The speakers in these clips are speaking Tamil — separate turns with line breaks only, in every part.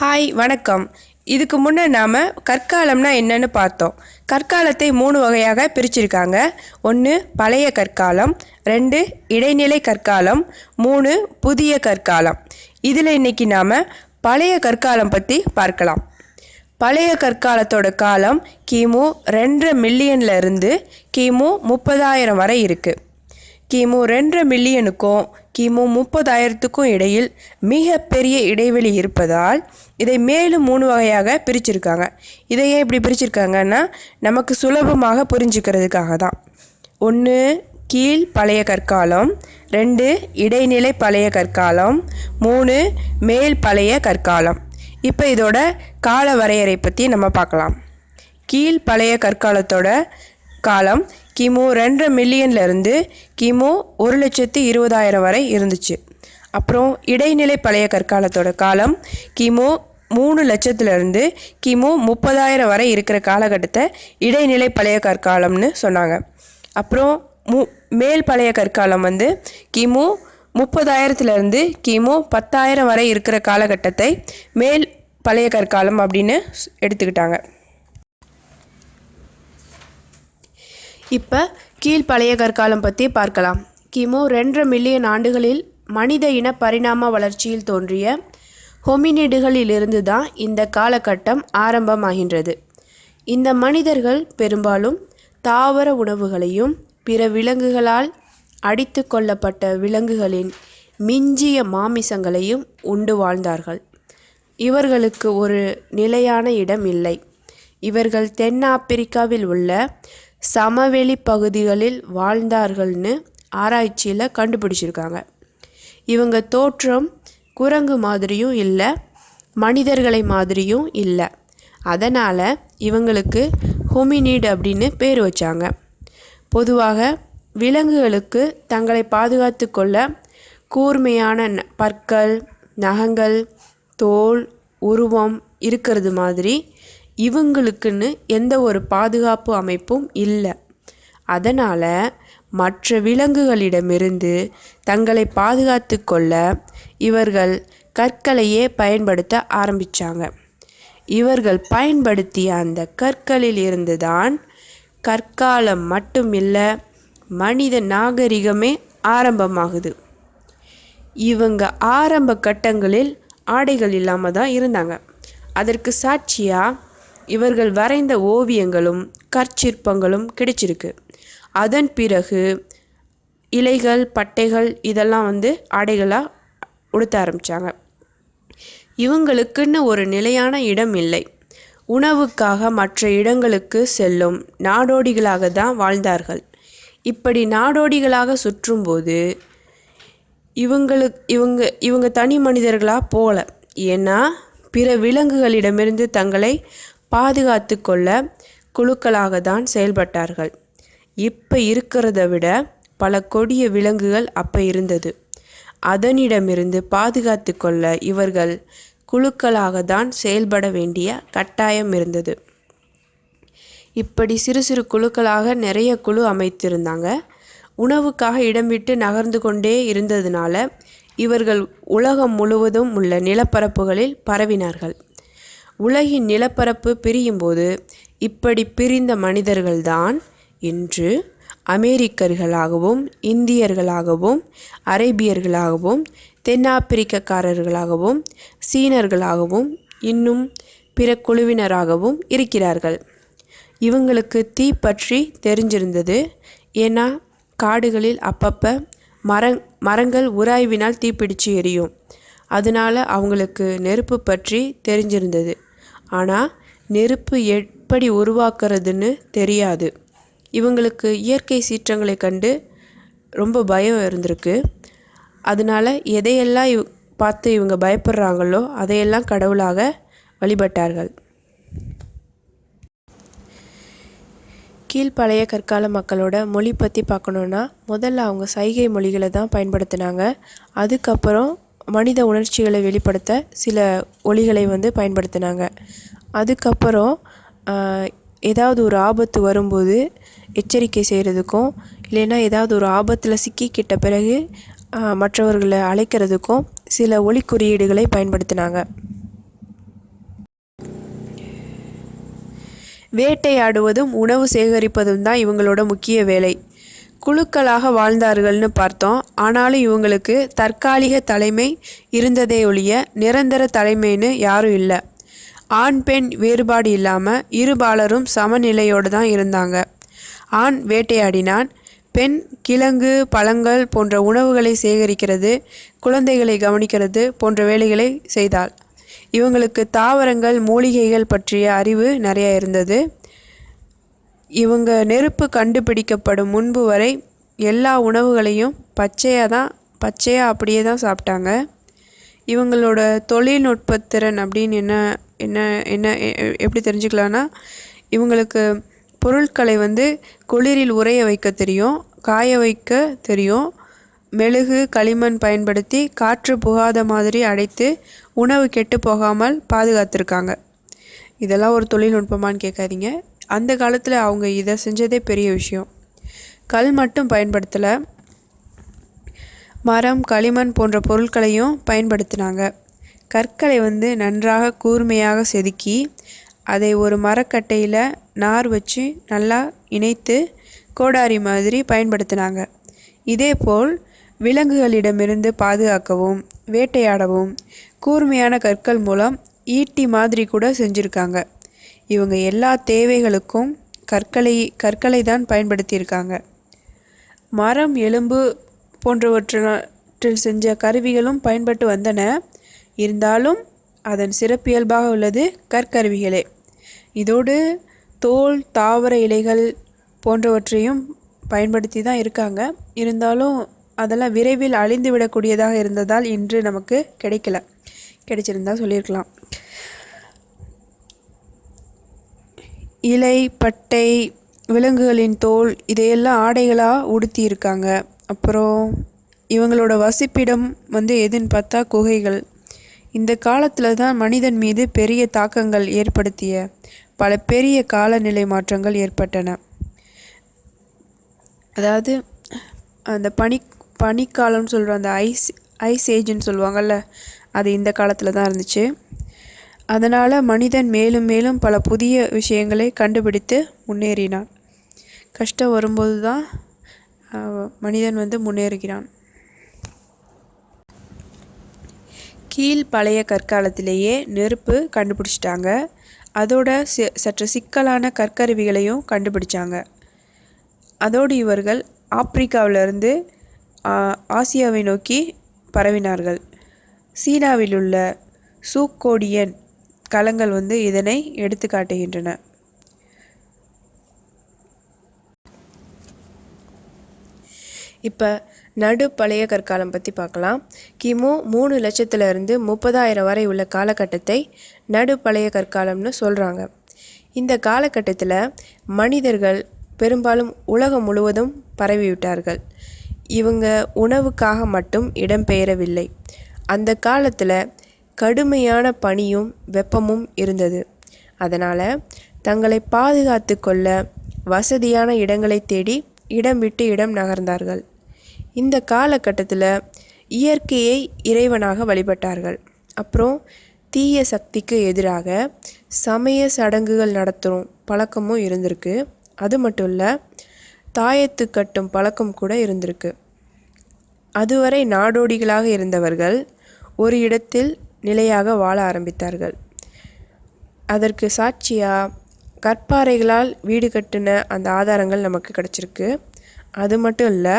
ஹாய் வணக்கம். இதுக்கு முன்னே நாம் கற்காலம்னா என்னன்னு பார்த்தோம். கற்காலத்தை மூணு வகையாக பிரிச்சிருக்காங்க. ஒன்று பழைய கற்காலம். ரெண்டு இடைநிலை கற்காலம். மூணு புதிய கற்காலம். இதில் இன்னைக்கு நாம் பழைய கற்காலம் பற்றி பார்க்கலாம். பழைய கற்காலத்தோட காலம் கிமு ரெண்டரை மில்லியன்ல இருந்து கிமு முப்பதாயிரம் வரை இருக்குது கிமு ரெண்டரை மில்லியனுக்கும் கிமு முப்பதாயிரத்துக்கும் இடையில் மிக பெரிய இடைவெளி இருப்பதால் இதை மேலும் மூணு வகையாக பிரிச்சிருக்காங்க. இதை ஏன் இப்படி பிரிச்சிருக்காங்கன்னா நமக்கு சுலபமாக புரிஞ்சுக்கிறதுக்காக தான். ஒன்று கீழ் பழைய கற்காலம். ரெண்டு இடைநிலை பழைய கற்காலம். மூணு மேல் பழைய கற்காலம். இப்போ இதோட கால வரையறை பற்றி நம்ம பார்க்கலாம். கீழ் பழைய கற்காலத்தோட காலம் கிமு ரெண்டரை மில்லியன்லேருந்து கிமு ஒரு லட்சத்து இருபதாயிரம் வரை இருந்துச்சு. அப்புறம் இடைநிலை பழைய கற்காலத்தோட காலம் கிமு மூணு லட்சத்துலேருந்து கிமு முப்பதாயிரம் வரை இருக்கிற காலகட்டத்தை இடைநிலை பழைய கற்காலம்னு சொன்னாங்க. அப்புறம் மு மேல் பழைய கற்காலம் வந்து கிமு முப்பதாயிரத்துலேருந்து கிமு பத்தாயிரம் வரை இருக்கிற காலகட்டத்தை மேல் பழைய கற்காலம் அப்படின்னு ஸ்- எடுத்துக்கிட்டாங்க. இப்போ கீழ் பழைய கற்காலம் பற்றி பார்க்கலாம். கிமு ரெண்டரை மில்லியன் ஆண்டுகளில் மனித இன பரிணாம வளர்ச்சியில் தோன்றிய ஹொமினிடுகளிலிருந்து தான் இந்த காலகட்டம் ஆரம்பமாகின்றது. இந்த மனிதர்கள் பெரும்பாலும் தாவர உணவுகளையும் பிற விலங்குகளால் அடித்து கொள்ளப்பட்ட விலங்குகளின் மிஞ்சிய மாமிசங்களையும் உண்டு வாழ்ந்தார்கள். இவர்களுக்கு ஒரு நிலையான இடம் இல்லை. இவர்கள் தென்னாப்பிரிக்காவில் உள்ள சமவெளி பகுதிகளில் வாழ்ந்தார்கள்னு ஆராய்ச்சியில் கண்டுபிடிச்சிருக்காங்க. இவங்க தோற்றம் குரங்கு மாதிரியும் இல்லை மனிதர்களை மாதிரியும் இல்லை. அதனால் இவங்களுக்கு ஹொமினிட் அப்படின்னு பேர் வச்சாங்க. பொதுவாக விலங்குகளுக்கு தங்களை பாதுகாத்து கொள்ள கூர்மையான ந- பற்கள் நகங்கள் தோல் உருவம் இருக்கிறது மாதிரி இவங்களுக்குன்னு எந்த ஒரு பாதுகாப்பு அமைப்பும் இல்லை. அதனால் மற்ற விலங்குகளிடமிருந்து தங்களை பாதுகாத்து கொள்ள இவர்கள் கற்களையே பயன்படுத்த ஆரம்பித்தாங்க இவர்கள் பயன்படுத்திய அந்த கற்களில் இருந்து தான் கற்காலம் மட்டும் இல்லை மனித நாகரிகமே ஆரம்பமாகுது. இவங்க ஆரம்ப கட்டங்களில் ஆடைகள் இல்லாமல் தான் இருந்தாங்க. அதற்கு சாட்சியாக இவர்கள் வரைந்த ஓவியங்களும் கற்சிற்பங்களும் கிடைச்சிருக்கு. அதன் பிறகு இலைகள் பட்டைகள் இதெல்லாம் வந்து ஆடைகளாக உடுத்த ஆரம்பித்தாங்க இவங்களுக்குன்னு ஒரு நிலையான இடம் இல்லை. உணவுக்காக மற்ற இடங்களுக்கு செல்லும் நாடோடிகளாக தான் வாழ்ந்தார்கள். இப்படி நாடோடிகளாக சுற்றும்போது இவங்களுக்கு இவங்க இவங்க தனி மனிதர்களாக போகல. ஏன்னா பிற விலங்குகளிடமிருந்து தங்களை பாதுகாத்து கொள்ள குழுக்களாக தான் செயல்பட்டார்கள். இப்போ இருக்கிறத விட பல கொடிய விலங்குகள் அப்போ இருந்தது. அதனிடமிருந்து பாதுகாத்து கொள்ள இவர்கள் குழுக்களாக தான் செயல்பட வேண்டிய கட்டாயம் இருந்தது. இப்படி சிறு சிறு குழுக்களாக நிறைய குழு அமைத்திருந்தாங்க. உணவுக்காக இடம் விட்டு நகர்ந்து கொண்டே இருந்ததுனால இவர்கள் உலகம் முழுவதும் உள்ள நிலப்பரப்புகளில் பரவினார்கள். உலகின் நிலப்பரப்பு பிரியும்போது இப்படி பிரிந்த மனிதர்கள்தான் இன்று அமெரிக்கர்களாகவும் இந்தியர்களாகவும் அரேபியர்களாகவும் தென்னாப்பிரிக்கக்காரர்களாகவும் சீனர்களாகவும் இன்னும் பிற குழுவினராகவும் இருக்கிறார்கள். இவங்களுக்கு தீ பற்றி தெரிஞ்சிருந்தது. ஏன்னா காடுகளில் அப்பப்போ மரங் மரங்கள் உராய்வினால் தீப்பிடிச்சு எரியும். அதனால அவங்களுக்கு நெருப்பு பற்றி தெரிஞ்சிருந்தது. ஆனால் நெருப்பு எப்படி உருவாக்குறதுன்னு தெரியாது. இவங்களுக்கு இயற்கை சீற்றங்களை கண்டு ரொம்ப பயம் இருந்திருக்கு. அதனால எதையெல்லாம் இவ் பார்த்து இவங்க பயப்படுறாங்களோ அதையெல்லாம் கடவுளாக வழிபட்டார்கள். கீழ்ப்பழைய கற்கால மக்களோட மொழி பற்றி பார்க்கணுன்னா முதல்ல அவங்க சைகை மொழிகளை தான் பயன்படுத்தினாங்க. அதுக்கப்புறம் மனித உணர்ச்சிகளை வெளிப்படுத்த சில ஒலிகளை வந்து பயன்படுத்தினாங்க. அதுக்கப்புறம் ஏதாவது ஒரு ஆபத்து வரும்போது எச்சரிக்கை செய்கிறதுக்கும் இல்லைன்னா ஏதாவது ஒரு ஆபத்தில் சிக்கிக்கிட்ட பிறகு மற்றவர்களை அழைக்கிறதுக்கும் சில ஒலி குறியீடுகளை பயன்படுத்தினாங்க.
வேட்டையாடுவதும் உணவு சேகரிப்பதும் தான் இவங்களோட முக்கிய வேலை. குழுக்களாக வாழ்ந்தார்கள்னு பார்த்தோம். ஆனாலும் இவங்களுக்கு தற்காலிக தலைமை இருந்ததே ஒழிய நிரந்தர தலைமைன்னு யாரும் இல்லை. ஆண் பெண் வேறுபாடு இல்லாமல் இருபாலரும் சமநிலையோடு தான் இருந்தாங்க. ஆண் வேட்டையாடினான். பெண் கிழங்கு பழங்கள் போன்ற உணவுகளை சேகரிக்கிறது குழந்தைகளை கவனிக்கிறது போன்ற வேலைகளை செய்தாள். இவங்களுக்கு தாவரங்கள் மூலிகைகள் பற்றிய அறிவு நிறைய இருந்தது. இவங்க நெருப்பு கண்டுபிடிக்கப்படும் முன்பு வரை எல்லா உணவுகளையும் பச்சையாக தான் பச்சையாக அப்படியே தான் சாப்பிட்டாங்க. இவங்களோட தொழில்நுட்பத்திறன் அப்படின்னு என்ன என்ன என்ன எ- எப்படி தெரிஞ்சுக்கலான்னா இவங்களுக்கு பொருட்களை வந்து குளிரில் உறைய வைக்க தெரியும் காய வைக்க தெரியும். மெழுகு களிமண் பயன்படுத்தி காற்று புகாத மாதிரி அடைத்து உணவு கெட்டு போகாமல் பாதுகாத்திருக்காங்க. இதெல்லாம் ஒரு தொழில்நுட்பமான்னு கேட்காதீங்க. அந்த காலத்தில் அவங்க இதை செஞ்சதே பெரிய விஷயம். கல் மட்டும் பயன்படுத்தலை. மரம் களிமண் போன்ற பொருட்களையும் பயன்படுத்தினாங்க. கற்களை வந்து நன்றாக கூர்மையாக செதுக்கி அதை ஒரு மரக்கட்டையில் நார் வச்சு நல்லா இணைத்து கோடாரி மாதிரி பயன்படுத்தினாங்க. இதேபோல் விலங்குகளிடமிருந்து பாதுகாக்கவும் வேட்டையாடவும் கூர்மையான கற்கள் மூலம் ஈட்டி மாதிரி கூட செஞ்சுருக்காங்க. இவங்க எல்லா தேவைகளுக்கும் கற்களை கற்களை தான் பயன்படுத்தியிருக்காங்க. மரம் எலும்பு போன்றவற்றில் செஞ்ச கருவிகளும் பயன்பட்டு வந்தன. இருந்தாலும் அதன் சிறப்பியல்பாக உள்ளது கற்கருவிகளே. இதோடு தோல் தாவர இலைகள் போன்றவற்றையும் பயன்படுத்தி தான் இருக்காங்க. இருந்தாலும் அதெல்லாம் விரைவில் அழிந்து விடக்கூடியதாக இருந்ததால் இன்று நமக்கு கிடைக்கல. கிடைச்சிருந்தா சொல்லியிருக்கலாம். இலை பட்டை விலங்குகளின் தோல் இதையெல்லாம் ஆடைகளாக உடுத்தியிருக்காங்க. அப்புறம் இவங்களோட வசிப்பிடம் வந்து எதுன்னு பார்த்தா குகைகள். இந்த காலத்தில் தான் மனிதன் மீது பெரிய தாக்கங்கள் ஏற்படுத்திய பல பெரிய காலநிலை மாற்றங்கள் ஏற்பட்டன. அதாவது அந்த பனி பனிக்காலம்னு சொல்கிற அந்த ஐஸ் ஐஸ் ஏஜ்னு சொல்லுவாங்கள்ல அது இந்த காலத்தில் தான் இருந்துச்சு. அதனால் மனிதன் மேலும் மேலும் பல புதிய விஷயங்களை கண்டுபிடித்து முன்னேறினான். கஷ்டம் வரும்போது தான் மனிதன் வந்து முன்னேறுகிறான். கீழ் பழைய கற்காலத்திலேயே நெருப்பு கண்டுபிடிச்சிட்டாங்க. அதோட சற்று சிக்கலான கற்கருவிகளையும் கண்டுபிடிச்சாங்க. அதோடு இவர்கள் ஆப்பிரிக்காவிலிருந்து ஆசியாவை நோக்கி பரவினார்கள். சீனாவில் உள்ள சூக்கோடியன் களங்கள் வந்து இதனை எடுத்து காட்டுகின்றன. இப்போ நடு பழைய கற்காலம் பற்றி பார்க்கலாம். கிமு மூணு லட்சத்துல இருந்து முப்பதாயிரம் வரை உள்ள காலகட்டத்தை நடு பழைய கற்காலம்னு சொல்கிறாங்க இந்த காலகட்டத்தில் மனிதர்கள் பெரும்பாலும் உலகம் முழுவதும் பரவிவிட்டார்கள். இவங்க உணவுக்காக மட்டும் இடம்பெயரவில்லை. அந்த காலத்தில் கடுமையான பனியும் வெப்பமும் இருந்தது. அதனால் தங்களை பாதுகாத்து கொள்ள வசதியான இடங்களை தேடி இடம் விட்டு இடம் நகர்ந்தார்கள். இந்த காலகட்டத்தில் இயற்கையை இறைவனாக வழிபட்டார்கள். அப்புறம் தீய சக்திக்கு எதிராக சமய சடங்குகள் நடத்தும் பழக்கமும் இருந்திருக்கு. அது மட்டும் இல்லை தாயத்து கட்டும் பழக்கம் கூட இருந்திருக்கு. அதுவரை நாடோடிகளாக இருந்தவர்கள் ஒரு இடத்தில் நிலையாக வாழ ஆரம்பித்தார்கள். அதற்கு சாட்சியாக கற்பாறைகளால் வீடு கட்டின அந்த ஆதாரங்கள் நமக்கு கிடச்சிருக்கு. அது மட்டும் இல்லை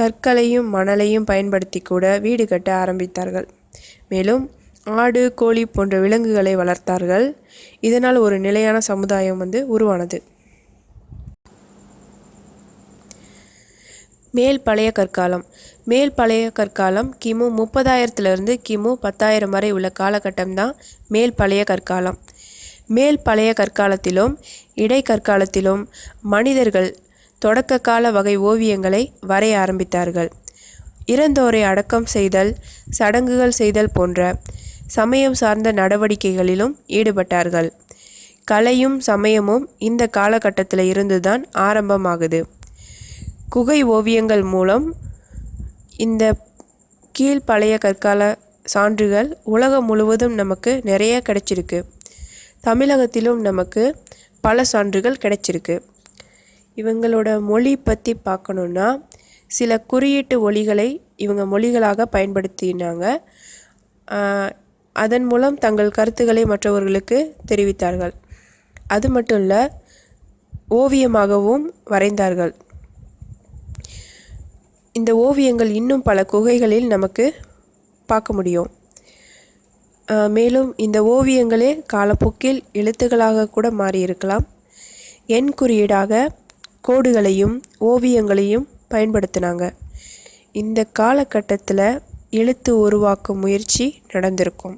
கற்களையும் மணலையும் பயன்படுத்தி கூட வீடு கட்ட ஆரம்பித்தார்கள். மேலும் ஆடு கோழி போன்ற விலங்குகளை வளர்த்தார்கள். இதனால் ஒரு நிலையான சமுதாயம் வந்து உருவானது. மேல் பழைய கற்காலம். மேல் பழைய கற்காலம் கிமு முப்பதாயிரத்துலேருந்து கிமு பத்தாயிரம் வரை உள்ள காலகட்டம் தான் மேல் பழைய கற்காலம். மேல் பழைய கற்காலத்திலும் இடைக்கற்காலத்திலும் மனிதர்கள் தொடக்க கால வகை ஓவியங்களை வரைய ஆரம்பித்தார்கள். இறந்தோரை அடக்கம் செய்தல் சடங்குகள் செய்தல் போன்ற சமயம் சார்ந்த நடவடிக்கைகளிலும் ஈடுபட்டார்கள். கலையும் சமயமும் இந்த காலகட்டத்தில் இருந்துதான் ஆரம்பமாகுது. குகை ஓவியங்கள் மூலம் இந்த கீழ் பழைய கற்கால சான்றுகள் உலகம் முழுவதும் நமக்கு நிறைய கிடைச்சிருக்கு. தமிழகத்திலும் நமக்கு
பல சான்றுகள் கிடைச்சிருக்கு. இவங்களோட மொழி பற்றி பார்க்கணுன்னா சில குறியீட்டு ஒலிகளை இவங்க மொழிகளாக பயன்படுத்தினாங்க. அதன் மூலம் தங்கள் கருத்துக்களை மற்றவர்களுக்கு தெரிவித்தார்கள். அது மட்டும் இல்லை ஓவியமாகவும் வரைந்தார்கள். இந்த ஓவியங்கள் இன்னும் பல குகைகளில் நமக்கு பார்க்க முடியும். மேலும் இந்த ஓவியங்களே காலப்போக்கில் எழுத்துக்களாக கூட மாறியிருக்கலாம். எண் குறியீடாக கோடுகளையும் ஓவியங்களையும் பயன்படுத்தினாங்க. இந்த காலகட்டத்தில் எழுத்து உருவாக்கும் முயற்சி நடந்திருக்கும்.